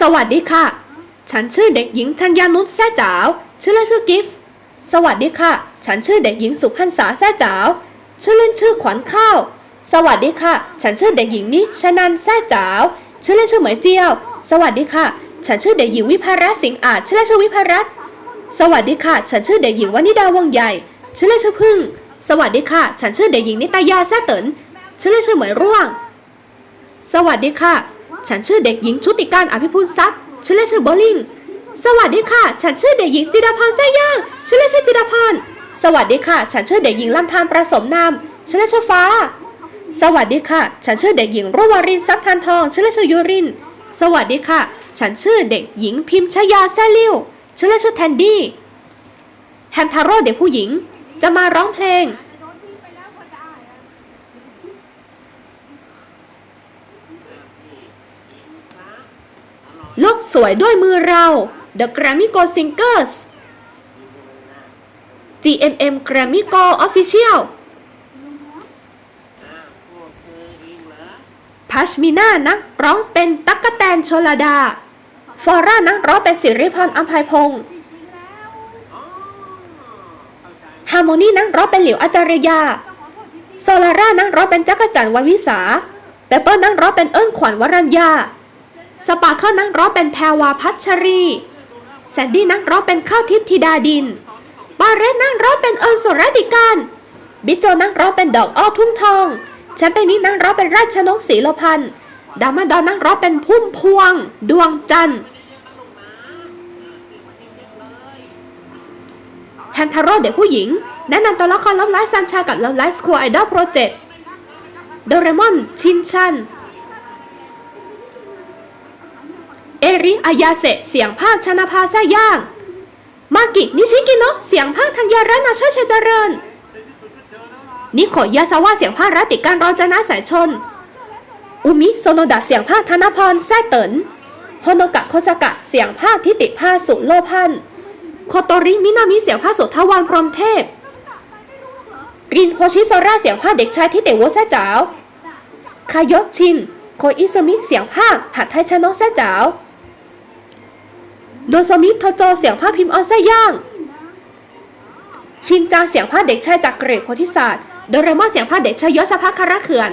สวัสดีค่ะ ฉันชื่อเด็กหญิงธัญญานุชแซ่จ๋าวชื่อเล่นชื่อกิฟต์สวัสดีค่ะ ฉันชื่อเด็กหญิงสุพรรณษาแซ่จ๋าวชื่อเล่นชื่อขวัญข้าว สวัสดีค่ะ ฉันชื่อเด็กหญิงนิชนันแซ่จ๋าวชื่อเล่นชื่อเหมยเจียว สวัสดีค่ะ ฉันชื่อเด็กหญิงวิภารัตน์สิงห์อาจชื่อเล่นชื่อวิภารัตน์สวัสดีค่ะ ฉันชื่อเด็กหญิงวนิดาวงใหญ่ ชื่อเล่นชื่อพึ่ง สวัสดีค่ะ ฉันชื่อเด็กหญิงนิตยาแซ่เตินชื่อเล่นชื่อเหมยร่วง สวัสดีค่ะ ฉันชื่อเด็กหญิงชุติการอภิพูนทรัพย์ชื่อเล่นชื่อโบลิงสวัสดีค่ะ ฉันชื่อเด็กหญิงจิดาพรแซ่ย่างชื่อเล่นชื่อจิดาพรสวัสดีค่ะ ฉันชื่อเด็กหญิงลำธารประสมนามชื่อเล่นชื่อฟ้า สวัสดีค่ะ ฉันชื่อเด็กหญิงรวารินทรัพย์ทานทองชื่อเล่นชื่อยูริน สวัสดีค่ะ ฉันชื่อเด็กหญิงพิมชยาแซ่ลิวชื่อเล่นชื่อแทนดี้แฮมทาโร่เด็กผู้หญิง จะมาร้องเพลง โลกสวยด้วยมือเรา The Grammy Go Singers GMM Grammy Go Official พัชมิน่านักร้องเป็นตั๊กกะแตนชลดา ฟอร่านักร้องเป็นสิริพรอัมภัยพงศ์ฮาร์โมนีนักร้องเป็นหลิวอาจารยาโซลาร่านักร้องเป็นจักรจันทร์วันวิสาเปเปอร์นักร้องเป็นเอิ้นขวัญวรัญญา สปาเคิลนักร้องเป็นแพรวาพัชรีแซนดี้นักร้องเป็นข้าวทิพย์ธิดาดินบาเรตนักร้องเป็นเอิญสุรติการบิ๊กโจนักร้องเป็นดอกอ้อทุ่งทองแชมเปญนี้นักร้องเป็นราชนกศรีโลพันธ์ดามาดอนนักร้องเป็นพุ่มพวง ดวงจันทร์แฮมทาโร่เด็กผู้หญิง แนะนำตัวละครลับไลฟ์ซันชากับลับไลฟ์สควอไอดอลโปรเจกต์โดเรมอน ชินชัน ริอายาเซะเสียงภาคชนะภาแซ่ย่าง มากิ นิชิกิโนะเสียงภาคธัญญารนาชาชัยเจริญ นิโคยาซาวะเสียงภาครัติการรจนาสายชน อุมิโซโนดะเสียงภาคธนพรแซ่เตินฮโนกะโคสกะเสียงภาคทิติภาสุโลพันโคโตริมินามิเสียงภาคสุทวานพรหมเทพรินโฮชิโซระเสียงภาคเด็กชายทิติวแซ่จ๋าวคายกชิน โคอิสมิเสียงภาคหัดไทยชนแซ่จ๋าว โดซมิโทโจเสียงภาคพิมพ์ออนแซย่าง ชินจางเสียงภาคเด็กชายจากเกรดโพธิศาสตร์โดเรมอนเสียงภาคเด็กชายยศภาคาระเขื่อน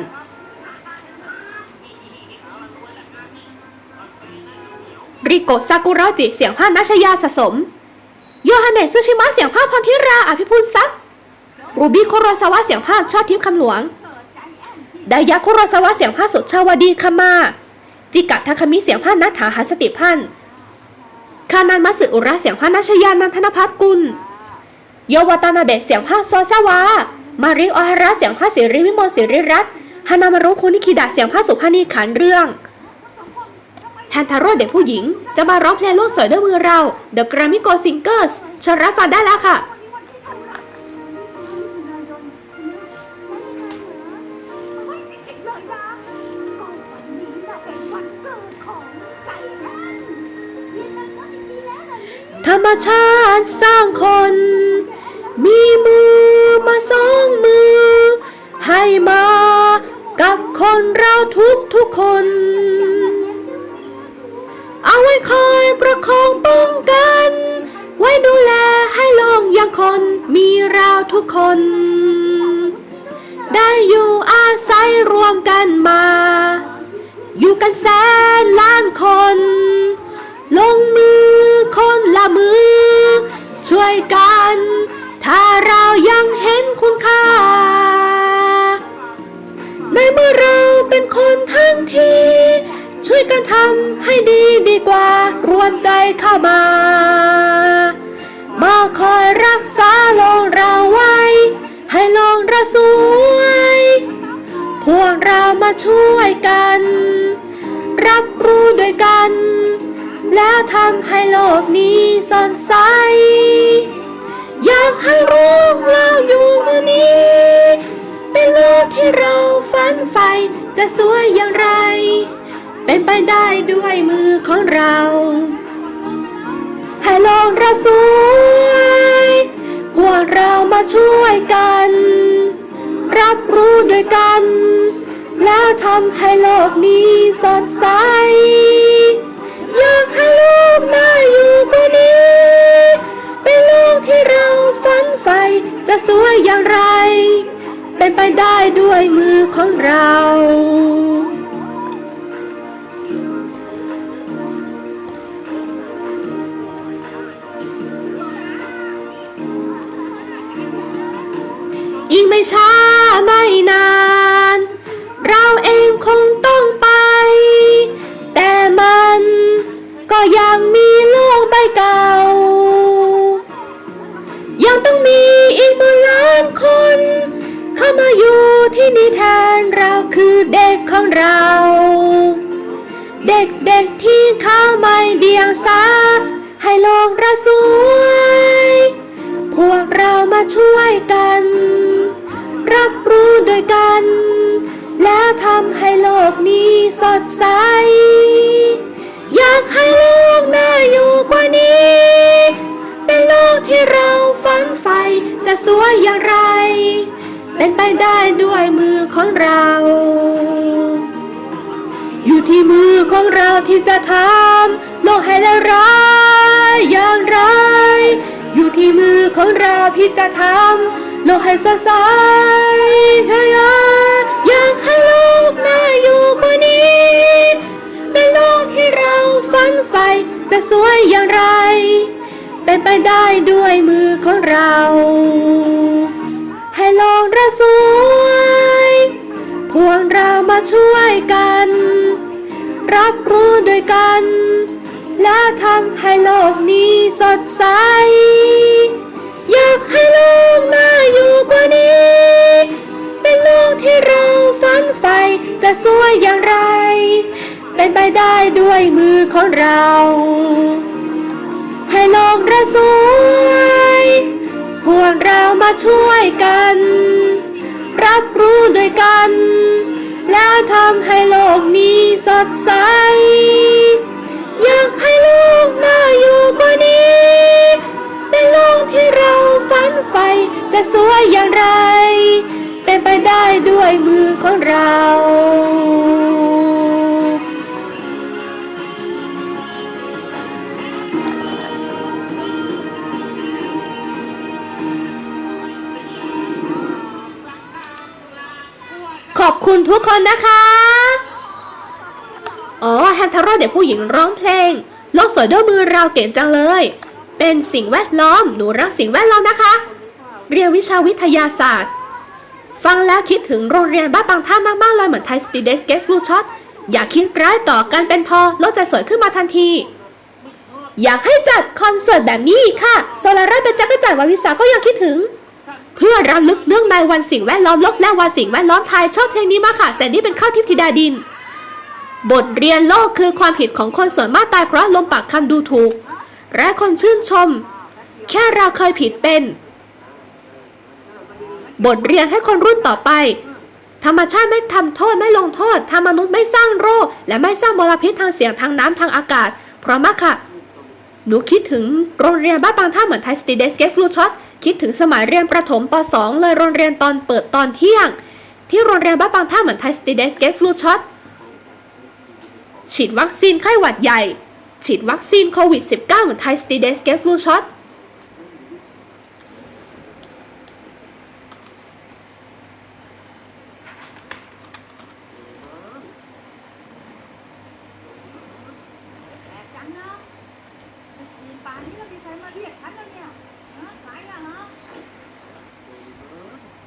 ริโกะซากุระจิเสียงภาคนัชยาสะสม โยฮันเนสซึชิมะเสียงภาคพรทิราอภิพูนทรัพย์รูบิโคโรซาวะเสียงภาคชอบทิพย์คำหลวงไดายะคุโรซาวะเสียงภาคสุดชาวดีคามา จิกะทาคามิเสียงภาคนัทธาหัสติพันธ์ คานันมัสึอุระเสียงพานัชยานันทนพัฒกุล โยวตานาเบะเสียงพาโซซาวา มาริโอฮาระเสียงพาคสิริวิมลสิริรัตฮานามารุคุนิคิดะเสียงพาสุภานีขันเรื่องแฮนทาโร่เด็กผู้หญิง จะมาร้องเพลงโลกสวยด้วยมือเรา The Grammy Go Singers เชิญรับฟังได้แล้วค่ะ รรมชาติสร้างคน มีมือมาสองมือ ให้มากับคนเราทุกทุกคน เอาไว้คอยประคองป้องกัน ไว้ดูแลให้โลกยังคนมีเราทุกคน ได้อยู่อาศัยรวมกันมา อยู่กันแสนล้านคน ลงมือคนละมือ ช่วยกัน ถ้าเรายังเห็นคุณค่า ในเมื่อเราเป็นคนทั้งที ช่วยกันทำให้ดีดีกว่า รวมใจเข้ามา มาคอยรักษาลกเราไว้ ให้ลกเราสวย พวกเรามาช่วยกัน รับรู้ด้วยกัน แล้วทำให้โลกนี้สดใส อยากให้โลกเราอยู่ตรงนี้ เป็นโลกที่เราฝันใฝ่จะสวยอย่างไร เป็นไปได้ด้วยมือของเรา ให้โลกเราสวย พวกเรามาช่วยกัน รับรู้ด้วยกัน แล้วทำให้โลกนี้สดใส อยาให้โลกน่าอยู่กว่านี้ เป็นโลกที่เราฝันใฝ่จะสวยอย่างไร เป็นไปได้ด้วยมือของเราอีกไม่ช้าไม่นาน เราเองคงต้อง โลกใบเก่า ยังต้องมีอีกหมื่นล้านคน เข้ามาอยู่ที่นี่แทนเราคือเด็กของเรา เด็กๆที่เข้าไม่เดียงสาให้โลกราสวย พวกเรามาช่วยกัน รับรู้ด้วยกัน แล้วทำให้โลกนี้สดใส อยากให้โลกน่าอยู่กว่านี้ เป็นโลกที่เราฝันใฝ่จะสวยอย่างไร เป็นไปได้ด้วยมือของเรา อยู่ที่มือของเราที่จะทำโลกให้ละร้ายอย่างไร อยู่ที่มือของเราที่จะทำโลกให้สดใสเฮ้ยอะอยากให้โลกน่าอยู่กว่านี้ ลกที่เราฝันใฝ่จะสวยอย่างไร เป็นไปได้ด้วยมือของเรา ให้โลกเราสวย พวกเรามาช่วยกัน รับรู้ด้วยกัน และทำให้โลกนี้สดใส อยากให้โลกน่าอยู่กว่านี้ เป็นโลกที่เราฝันใฝ่จะสวยอย่างไร เป็นไปได้ด้วยมือของเรา ให้โลกราสวยพวกเรามาช่วยกัน รับรู้ด้วยกัน แล้วทำให้โลกนี้สดใส อยากให้โลกน่าอยู่กว่านี้เป็นโลกที่เราฝันใฝ่จะสวยอย่างไร เป็นไปได้ด้วยมือของเรา คุณทุกคนนะคะ อ๋อแฮมทาร่เด็กผู้หญิงร้องเพลง โลกสวยด้วยมือเราเก่งจังเลย เป็นสิ่งแวดล้อม หนูรักสิ่งแวดล้อมนะคะ เรียนวิชาวิทยาศาสตร์ ฟังแล้วคิดถึงโรงเรียนบ้านบางท่ามากๆเลยเหมือนไทยสตีเดสเกตฟลูช็อตอย่าคิดร้ายต่อกันเป็นพอโลกจะสวยขึ้นมาทันที อยากให้จัดคอนเสิร์ตแบบนี้ค่ะโซลาร่าเป็นจักรจันทร์วันวิสาก็ยังคิดถึง เพื่อรำลึกเรื่องในวันสิ่งแวดล้อมโลกและวันสิ่งแวดล้อมไทยชอบเพลงนี้มากค่ะแสนดี้เป็นข้าวทิพย์ธิดาดิน บทเรียนโลกคือความผิดของคนส่วนมากตายเพราะลมปากคำดูถูก และคนชื่นชม แค่เราเคยผิดเป็น บทเรียนให้คนรุ่นต่อไป ธรรมชาติไม่ทำโทษไม่ลงโทษทำมนุษย์ไม่สร้างโรค และไม่สร้างมลพิษทางเสียงทางน้ำทางอากาศ เพราะมากค่ะหนูคิดถึงโรงเรียนบ้านบางท่าเหมือนไทยสตีเดสเกฟลูช็อต คิดถึงสมัยเรียนประถมป .2 เลยโรงเรียนตอนเปิดตอนเที่ยง ที่โรงเรียนบ้านบางท่าเหมือนไทสติเดสเกฟลูช็อตฉีดวัคซีนไข้หวัดใหญ่ ฉีดวัคซีนโควิด -19 เหมือนไทสติเดสเกฟลูช็อต แปลกจังนะไอ้ปีนป่านนี้แล้วมีใครมาเรียกฉันแล้วเนี่ยฮะไหนอะฮะ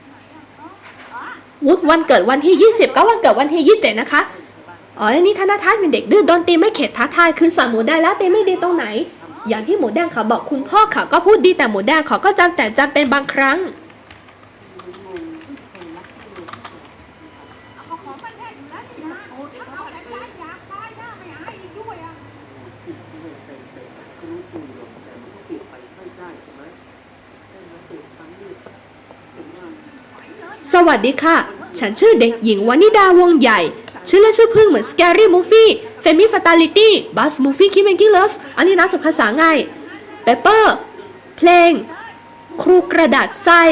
ไหนอะฮะอ๋อ วุฒวันเกิดวันที่ 20 ก็วันเกิดวันที่ 27 นะคะ อ๋อแล้วนี่ธนทัศน์เป็นเด็กดื้อโดนตีไม่เข็ดท้าทายคือสั่งหมูแดงแล้วตีไม่ดีตรงไหน อย่างที่หมูแดงเขาบอกคุณพ่อเขาก็พูดดีแต่หมูแดงเขาก็จำแต่จำเป็นบางครั้ง เอาของมันแท้อยู่แล้วนี่นะถ้าเอาแต่ใจอยากตายหน้าไม่อายอีกด้วยอะ ส วัสดีค่ะ ฉันชื่อเด็กหญิงวานิดาวงใหญ่ ชื่อเล่นชื่อพึ่งเหมือน Scary Movie Femi Fatality Buzz Movie Keep Making Love อันนี้นะสุภาษาไง Pepper เพลง ครูกระดาษไส้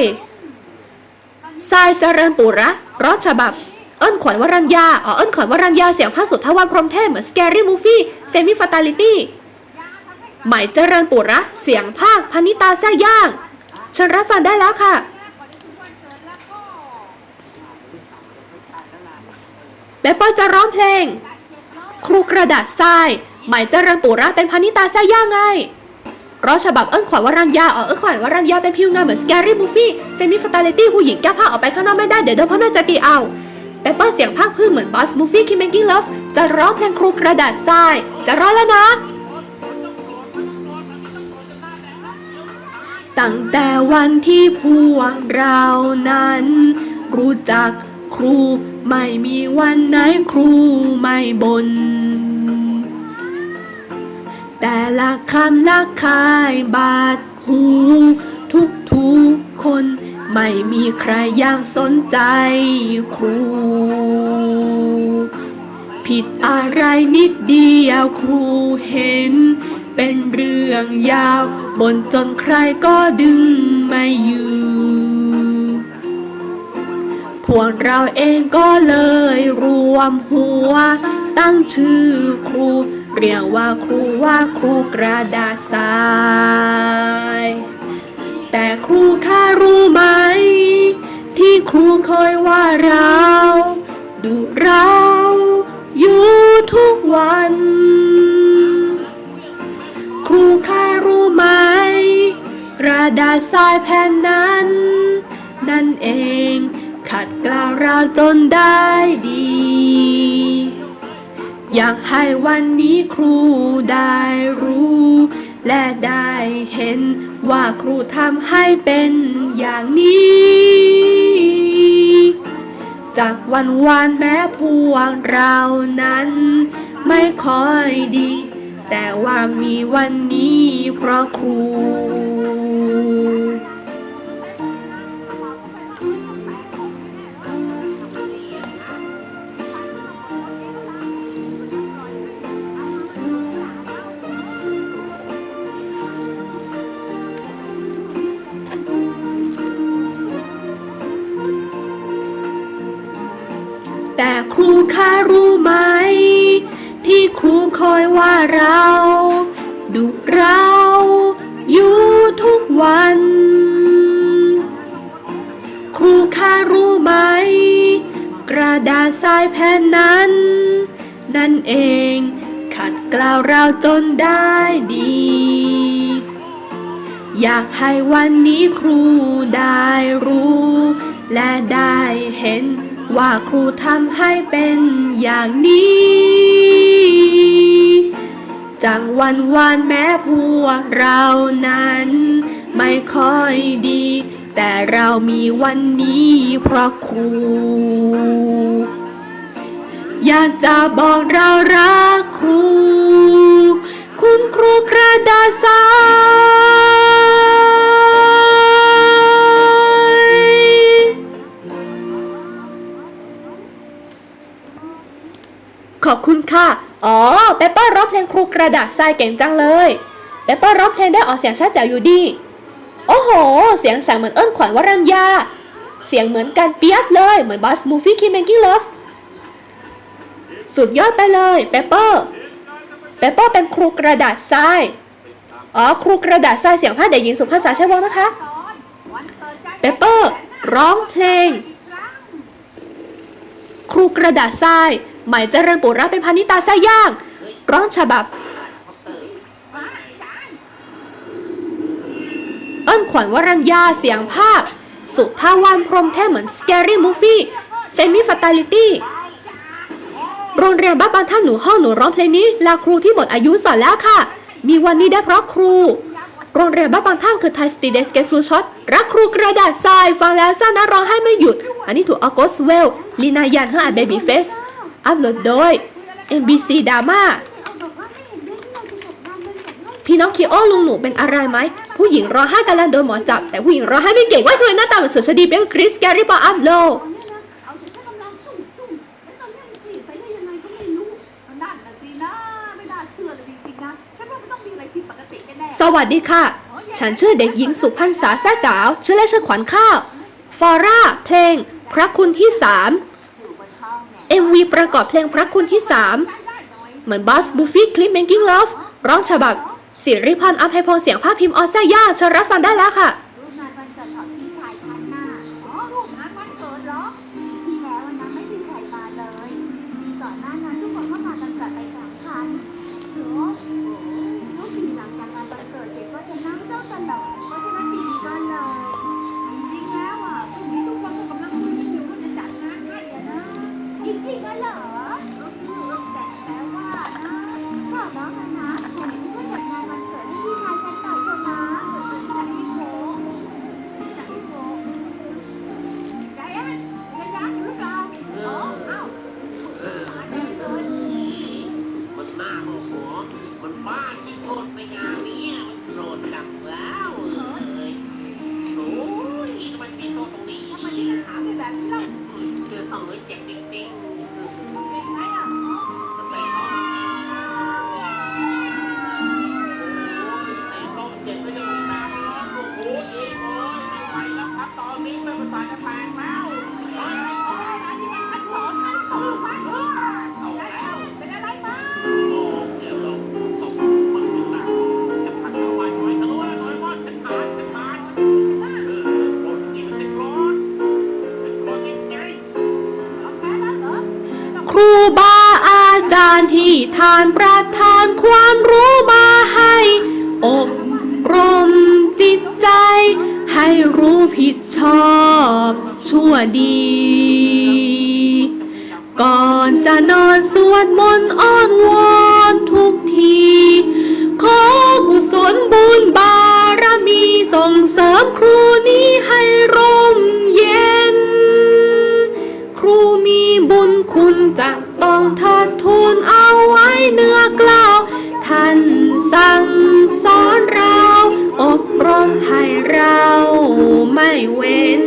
ทรายเจริญปุระร้อนฉบับ เอิ้นขวัญวรัญญาอ๋อเอิ้นขวัญวรัญญาเสียงพระสุทธวันพรหมเทพเหมือน Scary Movie Femi Fatality ใหม่เจริญปุระเสียงภาคพนิตาแซ่ย่าง ฉันรับฟังได้แล้วค่ะ เปปเปอร์จะร้องเพลง ครูกระดาษทราย หม่เจริญปุระเป็นพานิตาแซ่ย่างไงร้องฉบับเอิ้นขวัญวรัญญาอ๋อเอิ้นขวัญวรัญญาเป็นพิวงานเหมือนสแกรี่มูฟี่เฟมิฟตาลิตี้ผู้หญิงแก้ผ้าออกไปข้างนอกไม่ได้เดี๋ยวโดนพ่อแม่จะตีเอาเปปเปอร์เสียงภาคพื้นเหมือนบอสมูฟี่คิมเมกิ้งเลิฟจะร้องเพลงครูกระดาษทราย จะร้องแล้วนะตั้งแต่วันที่พวกเรานั้น รู้จักครู ไม่มีวันไหนครูไม่บน่นแต่ละคำละคายบาดหู ทุกทุกคน ไม่มีใครยังสนใจครู ผิดอะไรนิดเดียวครูเห็น เป็นเรื่องยาวบนจนใครก็ดึงไม่อยู่ วกเราเองก็เลยรวมหัว ตั้งชื่อครู เรียกว่าครูว่าครูกระดาษทราย แต่ครูค่ารู้ไหม ที่ครูคอยว่าเรา ดูเราอยู่ทุกวัน ครูค่ารู้ไหม กระดาษทรายแผ่นนั้น นั่นเอง ขัดกล่าวเราจนได้ดี อยากให้วันนี้ครูได้รู้ และได้เห็นว่าครูทำให้เป็นอย่างนี้ จากวันวานแม้พวกเรานั้น ไม่ค่อยดี แต่ว่ามีวันนี้เพราะครูารู้ไหม ที่ครูคอยว่าเรา ดุเราอยู่ทุกวัน ครูค่ารู้ไหม กระดาษทรายแผ่นนั้น นั่นเองขัดกล่าวเราจนได้ดี อยากให้วันนี้ครูได้รู้ และได้เห็น ว่าครูทำให้เป็นอย่างนี้ จากวันวานแม้พวกเรานั้น ไม่ค่อยดี แต่เรามีวันนี้เพราะครู อยากจะบอกเรารักครู คุณครูกระดาษา ขอบคุณค่ะ อ๋อเปปเปอร์ร้องเพลงครูกระดาษทรายเก่งจังเลยเปปเปอร์ร้องเพลงได้ออกเสียงชัดแจ๋วอยู่ดี โอ้โห เสียงสั่งเหมือนเอิ้นขวัญวรัญญา เสียงเหมือนกันเปียบเลย เหมือนบอสมูฟี่คิมเมกิ้เลิฟสุดยอดไปเลยเปปเปอร์เปปเปอร์เป็นครูกระดาษทราย อ๋อ ครูกระดาษทรายเสียงภาเด็กหญิงสุภาษาชัยวงนะคะเปปเปอร์ร้องเพลง ครูกระดาษทราย หม่เจริญปุระเป็นพานิตาไส้ย่าง ร้องฉบับ เอิ้นขวัญวรัญญาเสียงภาค สุทาวันพรมเทพเหมือน Scary Movie Femi Fatality โรงเรียนบ้านบางท่านหนูห้องหนูร้องเพลงนี้ลาครูที่หมดอายุสอนแล้วค่ะ มีวันนี้ได้เพราะครู โรงเรียนบ้านบางท่านคือไทยสตีเดสเกฟลูช็อตรักครูกระดาษทรายฟังแล้วซ่านะร้องให้ไม่หยุด อันนี้ถูกออก s เวลลีนายันเฮอร์เบบี้เฟส อัพโหลดโดย NBC Drama พี่น้องคิโอลุงหนูเป็นอะไรไหม ผู้หญิงรองไห้กำลังโดนหมอจับ แต่ผู้หญิงรองไห้ไม่เก่งว่าทำไมหน้าตาเหมือนสุชาดีเป็นคริสแกรี่ปออัพโลเอาแต่แค่กำลังตุ่มตุ่มแล้วตอนนี้มันจีบไปได้ยังไงก็ไม่รู้นั่นน่ะสินะไม่น่าเชื่อเลยจริงๆนะฉันว่ามันต้องมีอะไรผิดปกติแน่ๆสดีค่ะ ฉันชื่อเด็กหญิงสุพรรษาแซ่จ๋าวชื่อเล่นชื่อขวัญข้าว ฟอร่า เพลง พระคุณที่3 MV ประกอบเพลงพระคุณที่ 3 เหมือนบัสบูฟี่คลิป making love ร้องฉบับสิริพรอภัยพงษ์เสียงภาพพิมพ์ออสเตรเลียเชิญรับฟังได้แล้วค่ะารที่ทานประทานความรู้มาให้ อบรมจิตใจ ให้รู้ผิดชอบชั่วดี ก่อนจะนอนสวดมนต์อ้อนวอนทุกที ขอกุศลบุญบารมีส่งเสริมครูนี้ให้ร่มเย็น ครูมีบุญคุณจะ ต้องทิดทูนเอาไว้เนื้อกล่าว ท่านสั่งสอนเรา อบรมให้เราไม่เว้น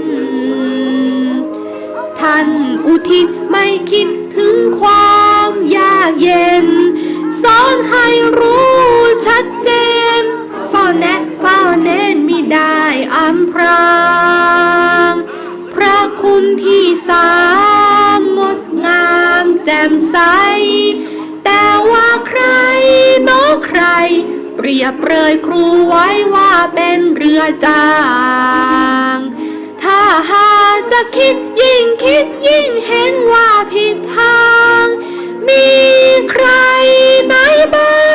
ท่านอุทิศไม่คิดถึงความยากเย็น สอนให้รู้ชัดเจนเฝ้าแนะเฝ้าเน้นมิได้อำพราง พระคุณที่สามง แจ่มใส แต่ว่าใครโน้ใคร เปรียบเปรยครูไว้ว่าเป็นเรือจาง ถ้าหาจะคิดยิ่งคิดยิ่งเห็นว่าผิดทาง มีใครไหนบ้าง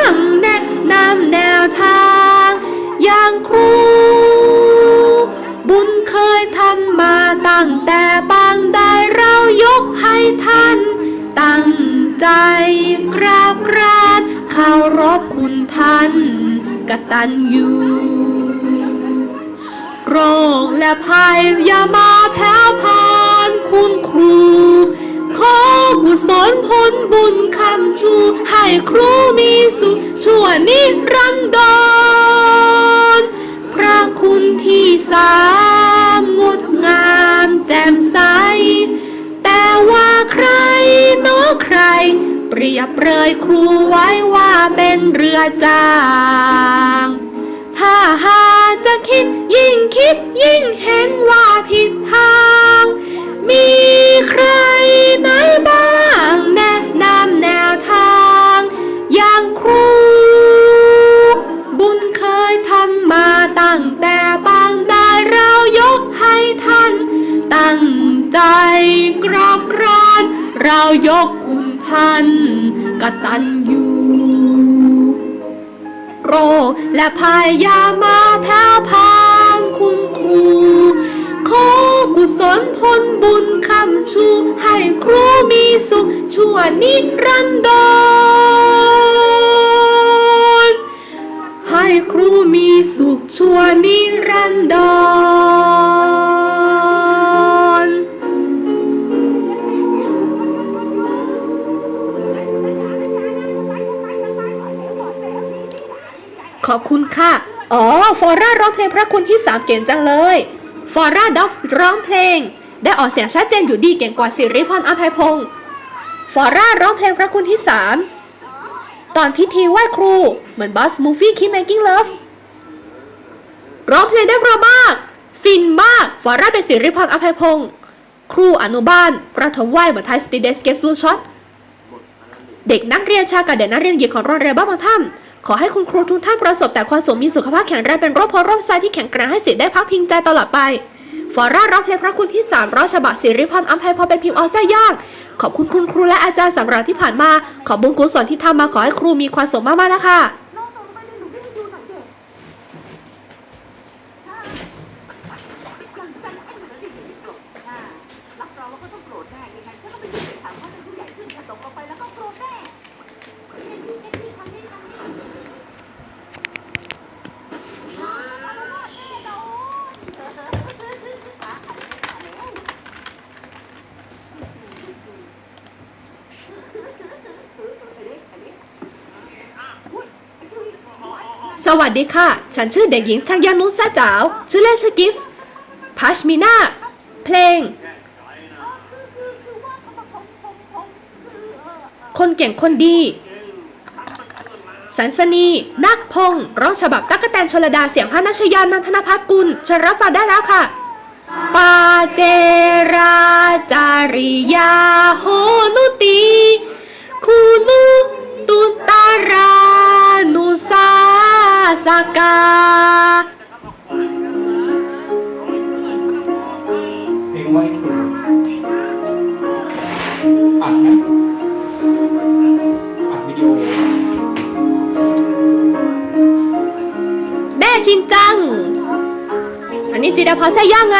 ลผลบุญคำชูให้ครูมีสุขชั่วนิรันดร พระคุณที่สามงดงามแจ่มใส แต่ว่าใครเน้ใคร เปรียบเปรยครูไว้ว่าเป็นเรือจางถ้าหาจะคิดยิ่งคิดยิ่งเห็นว่าผิดทาง อยามาแพ้พานคุณครู ขอกุศลพลบุญคำชู ให้ครูมีสุขชั่วนิรันดร ให้ครูมีสุขชั่วนิรันดร อบคุณค่ะ อ๋อ ฟอร่าร้องเพลงพระคุณที่สามเก่งจังเลย ฟอร่าด็อกร้องเพลง ได้ออกเสียงชัดเจนอยู่ดีเก่งกว่าสิริพรอภัยพงศ์ฟอร่าร้องเพลงพระคุณที่สามตอนพิธีไหว้ครู เหมือนบอสมูฟี่คิมแมกิ้งเลิฟร้องเพลงได้เพราะมาก ฟินมากฟอร่าเป็นสิริพรอภัยพงศ์ครูอนุบาลประถมไหว้เหมือนไทยสปีเดสเกฟลูช็อตเด็กนักเรียนชายกับเด็กนักเรียนหญิงของโรงเรียนบ้านบางถ้ ขอให้คุณครูทุกท่านประสบแต่ความสุขมีสุขภาพแข็งแรงเป็นโรคโพโรคไซที่แข็งแกร่งให้สิทธิ์ได้พักพิงใจตลอดไปฟอร่ารับเพลงพระคุณที่สามร้อยฉบับสิริพรอัมภัยพอเป็นพิมพ์ออสซ่าย่าง ขอบคุณคุณครูและอาจารย์สำหรับที่ผ่านมา ขอบุญกุศลที่ทำมาขอให้ครูมีความสุขมากๆนะคะ น้องตรงไปเลยหนูไม่ได้ดูหน่อยเด็กยังจำไอ้หนูได้ยังไม่โกรธอ่ารับรองว่าก็ต้องโกรธแน่ยังไงก็ต้องไปดูเด็กถามว่าเป็นผู้ใหญ่ขึ้นจะตกลงไปแล้วก็โกรธแน่เอ็นนี่เอ็นนี่ทำนี่ทำนี่ทำแน่นอน ส วัสดีค่ะ ฉันชื่อเด็กหญิงชังยานุสาจาว ชื่อเล่นชื่อกิฟพัชมินาเพลง คนเก่งคนดี สันสนี นักพงศ์ร้องฉบับตั๊กแตนชลดาเสียงพระนัชยานันทนภัทรกุลเชญรับฟังได้แล้วค่ะปาเจราจาริยาโหนุตีคูนุตุตารานุสา สกา เพลงไหว้ครูอัดไหมอัดวิดีโอแม่ชินจัง อันนี้จิดาพอแซ่ย่างไง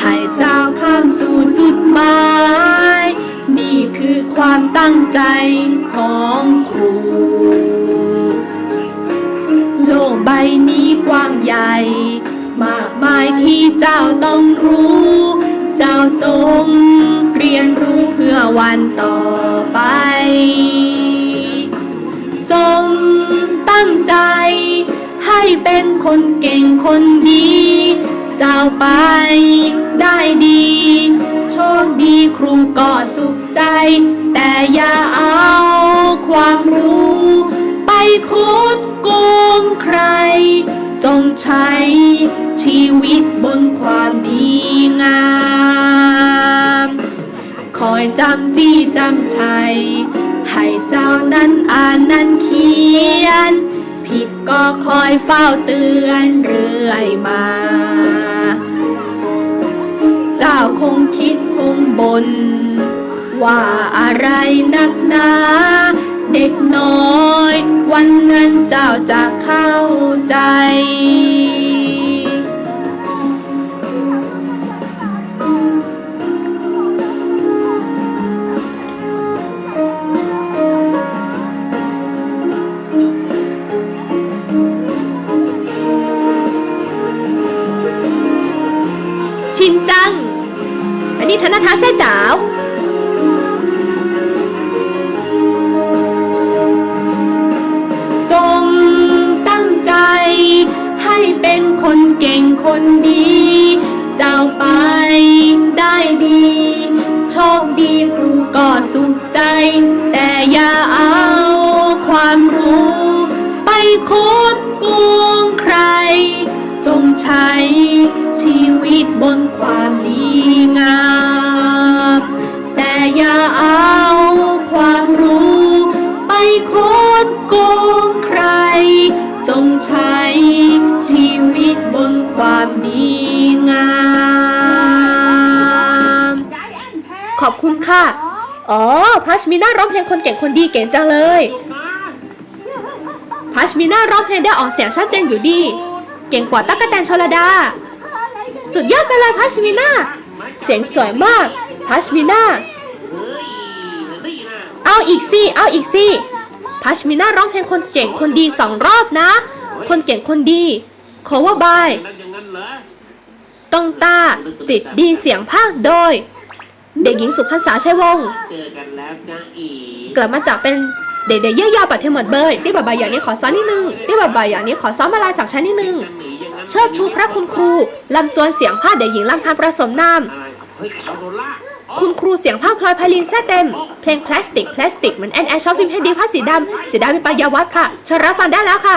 ให้เจ้าข้ามสู่จุดหมาย นี่คือความตั้งใจของครู โลกใบนี้กว้างใหญ่ มากมายที่เจ้าต้องรู้ เจ้าจงเรียนรู้เพื่อวันต่อไป จงตั้งใจให้เป็นคนเก่งคนดี เจ้าไป ได้ดี โชคดีครูก็สุขใจ แต่อย่าเอาความรู้ ไปคุดโกงใคร จงใช้ชีวิตบนความดีงาม คอยจำจี้จำชัย ให้เจ้านั้นอ่านนั้นเขียน ผิดก็คอยเฝ้าเตือนเรื่อยมาเจ้า คงคิดคงบนว่าอะไรนักหนา เด็กน้อย วันนั้นเจ้าจะเข้า อนแพ้ขอบคุณค่ะ อ๋อ พัชมิน่าร้องเพลงคนเก่งคนดีเก่งจังเลย พัชมิน่าร้องเพลงได้ออกเสียงชัดเจนอยู่ดี เก่งกว่าตั๊กแตนชลดาอรกันสุดยอดไปเลยพัชมิน่า เสียงสวยมาก พัชมิน่า เอาอีกสิ เอาอีกสิ พัชมิน่าร้องเพลงคนเก่งคนดีสองรอบนะ คนเก่งคนดีขอว่าบายนั่นอย่างต้องตาจิตดีเสียงภาคโดย เด็กหญิงสุพรรษาชัยวงศ์เจอกันแล้วจ้าอีกลับมาจากเป็นเด็กๆเย่ยาวปัดเทหมดเบยได้บายๆอย่างนี้ขอซ้อนนิดนึงได้บายๆอย่างนี้ขอซ้อมมาลายสักชั้นนิดนึงจะหนีอย่างนั้นเชิดชูพระคุณครูลำจวนเสียงผ้าเด็กหญิงลำพันประสมนามอะไรเฮ้ยเราโดนล่าอ๋อคุณครูเสียงภาคพลอยไพลินแซ่เต็ม เพลงพลาสติกพลาสติกเหมือนแอนแอนชอบฟิล์มให้ดีผ้าสีดำสีดำเป็นปายาวัดค่ะเชญรับฟังได้แล้วค่ะ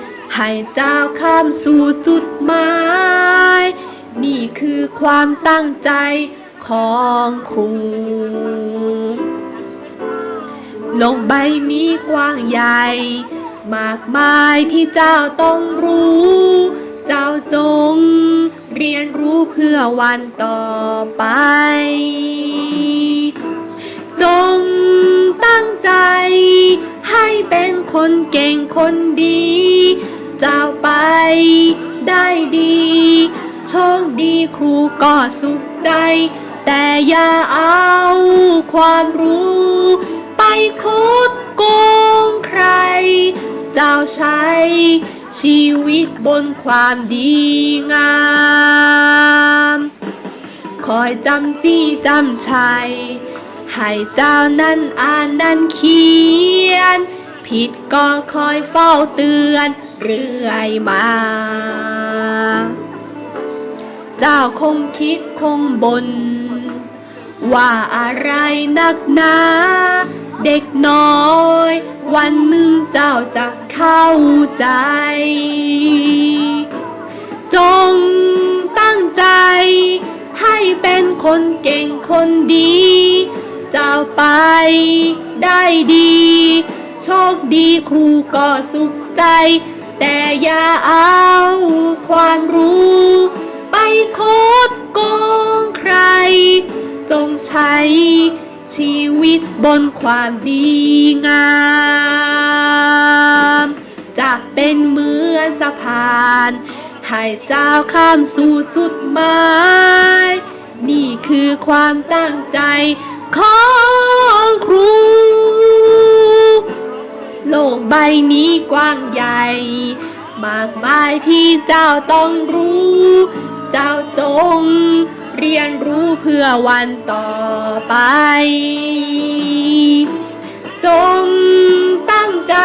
ให้เจ้าข้ามสู่จุดหมาย นี่คือความตั้งใจของครูโลกใบนี้กว้างใหญ่ มากมายที่เจ้าต้องรู้ เจ้าจง เรียนรู้เพื่อวันต่อไป จงตั้งใจ ให้เป็นคนเก่งคนดี จ้าไปได้ดี โชคดีครูก็สุขใจ แต่อย่าเอาความรู้ ไปคุดโกงใคร เจ้าใช้ชีวิตบนความดีงาม คอยจำจี้จำชัย ให้เจ้านั้นอ่านนั้นเขียน ผิดก็คอยเฝ้าเตือน เรื่อยมา เจ้าคงคิดคงบน ว่าอะไรนักหนาเด็กน้อย วันหนึ่งเจ้าจะเข้าใจ จงตั้งใจ ให้เป็นคนเก่งคนดี เจ้าไปได้ดี โชคดีครูก็สุขใจ แต่อย่าเอาความรู้ ไปโคดโกงใคร จงใช้ชีวิตบนความดีงาม จะเป็นเหมือนสะพาน ให้เจ้าข้ามสู่จุดหมาย นี่คือความตั้งใจของครู กใบนี้กว้างใหญ่ มากมายที่เจ้าต้องรู้ เจ้าจง เรียนรู้เพื่อวันต่อไป จงตั้งใจ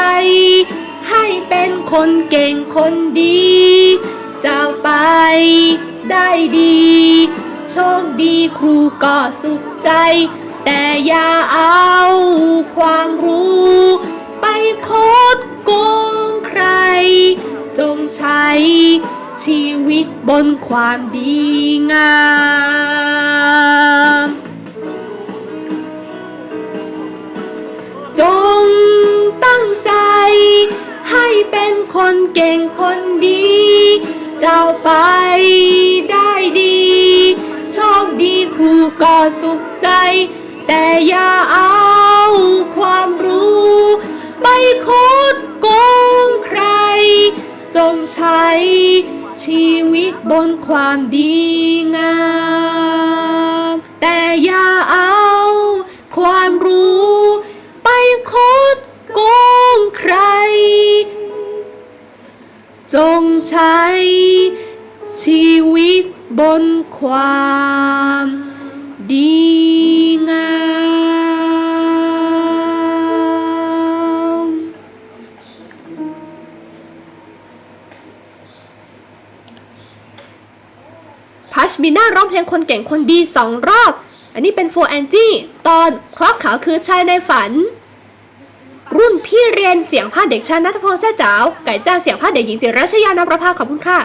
ให้เป็นคนเก่งคนดี เจ้าไปได้ดี โชคดีครูก็สุขใจ แต่อย่าเอาความรู้ คดโกงใคร จงใช้ชีวิตบนความดีงาม จงตั้งใจ ให้เป็นคนเก่งคนดี เจ้าไปได้ดี โชคดีครูก็สุขใจ แต่อย่าเอาความรู้ ไปโคดโกงใคร จงใช้ชีวิตบนความดีงาม แต่อย่าเอาความรู้ ไปโคดโกงใคร จงใช้ชีวิตบนความดีงาม พัชมิน่าร้องเพลงคนเก่งคนดีสองรอบ อันนี้เป็นโฟแอนจี้ตอนเพราะเขาคือชายในฝัน รุ่นพี่เรียนเสียงภาคเด็กชายนัทพงษ์แซ่จ๋าวไก่จ้าเสียงภาคเด็กหญิงจิรัชยานาประภาขอบคุณค่ะ